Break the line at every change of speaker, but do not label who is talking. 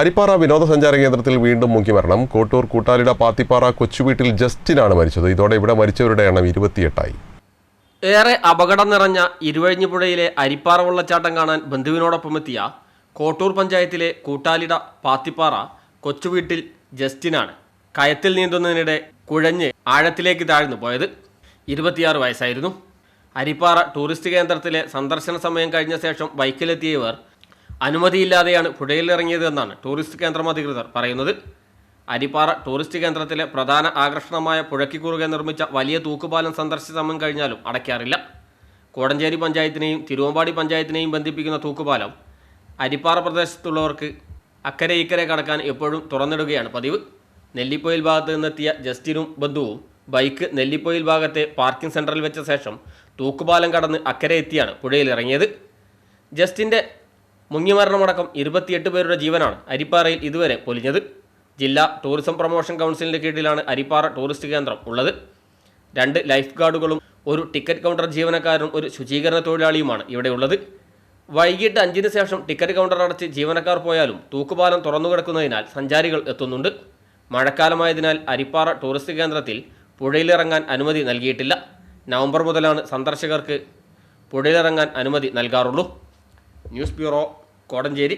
അരിപ്പാറ വിനോദസഞ്ചാര കേന്ദ്രത്തിൽ വീണ്ടും മുങ്ങിമരണം കോട്ടൂർ കൂട്ടാലിട പാത്തിപ്പാറ കൊച്ചുവീട്ടിൽ ജസ്റ്റിനാണ് മരിച്ചത്. ഇതോടെ ഇവിടെ മരിച്ചവരുടെ എണ്ണം ഇരുപത്തിയെട്ടായി.
ഏറെ അപകടം നിറഞ്ഞ ഇരുവഴിഞ്ഞിപ്പുഴയിലെ അരിപ്പാറ വെള്ളച്ചാട്ടം കാണാൻ ബന്ധുവിനോടൊപ്പം എത്തിയ കോട്ടൂർ പഞ്ചായത്തിലെ കൂട്ടാലിട പാത്തിപ്പാറ കൊച്ചുവീട്ടിൽ ജസ്റ്റിനാണ് കയത്തിൽ നീന്തുന്നതിനിടെ കുഴഞ്ഞ് ആഴത്തിലേക്ക് താഴ്ന്നു പോയത്. ഇരുപത്തിയാറ് വയസ്സായിരുന്നു. അരിപ്പാറ ടൂറിസ്റ്റ് കേന്ദ്രത്തിലെ സന്ദർശന സമയം കഴിഞ്ഞ ശേഷം ബൈക്കിലെത്തിയ അനുമതിയില്ലാതെയാണ് പുഴയിലിറങ്ങിയതെന്നാണ് ടൂറിസ്റ്റ് കേന്ദ്രം അധികൃതർ പറയുന്നത്. അരിപ്പാറ ടൂറിസ്റ്റ് കേന്ദ്രത്തിലെ പ്രധാന ആകർഷണമായ പുഴയ്ക്ക് കുറുകെ നിർമ്മിച്ച വലിയ തൂക്കുപാലം സന്ദർശിച്ച സമയം കഴിഞ്ഞാലും അടയ്ക്കാറില്ല. കോടഞ്ചേരി പഞ്ചായത്തിനെയും തിരുവമ്പാടി പഞ്ചായത്തിനെയും ബന്ധിപ്പിക്കുന്ന തൂക്കുപാലം അരിപ്പാറ പ്രദേശത്തുള്ളവർക്ക് അക്കരെ ഇക്കരെ കടക്കാൻ എപ്പോഴും തുറന്നിടുകയാണ് പതിവ്. നെല്ലിപ്പൊയിൽ ഭാഗത്ത് നിന്നെത്തിയ ജസ്റ്റിനും ബന്ധുവും ബൈക്ക് നെല്ലിപ്പൊയിൽ ഭാഗത്തെ പാർക്കിംഗ് സെന്ററിൽ വെച്ച ശേഷം തൂക്കുപാലം കടന്ന് അക്കരെ എത്തിയാണ് പുഴയിൽ ഇറങ്ങിയത്. ജസ്റ്റിന്റെ മുങ്ങിമരണമടക്കം ഇരുപത്തിയെട്ട് പേരുടെ ജീവനാണ് അരിപ്പാറയിൽ ഇതുവരെ പൊലിഞ്ഞത്. ജില്ലാ ടൂറിസം പ്രൊമോഷൻ കൗൺസിലിന്റെ കീഴിലാണ് അരിപ്പാറ ടൂറിസ്റ്റ് കേന്ദ്രം ഉള്ളത്. രണ്ട് ലൈഫ് ഗാർഡുകളും ഒരു ടിക്കറ്റ് കൗണ്ടർ ജീവനക്കാരും ഒരു ശുചീകരണ തൊഴിലാളിയുമാണ് ഇവിടെ ഉള്ളത്. വൈകിട്ട് അഞ്ചിന് ശേഷം ടിക്കറ്റ് കൗണ്ടർ അടച്ച് ജീവനക്കാർ പോയാലും തൂക്കുപാലം തുറന്നു കിടക്കുന്നതിനാൽ സഞ്ചാരികൾ എത്തുന്നുണ്ട്. മഴക്കാലമായതിനാൽ അരിപ്പാറ ടൂറിസ്റ്റ് കേന്ദ്രത്തിൽ പുഴയിലിറങ്ങാൻ അനുമതി നൽകിയിട്ടില്ല. നവംബർ മുതലാണ് സന്ദർശകർക്ക് പുഴയിലിറങ്ങാൻ അനുമതി നൽകാറുള്ളൂ. News bureau Kodanchery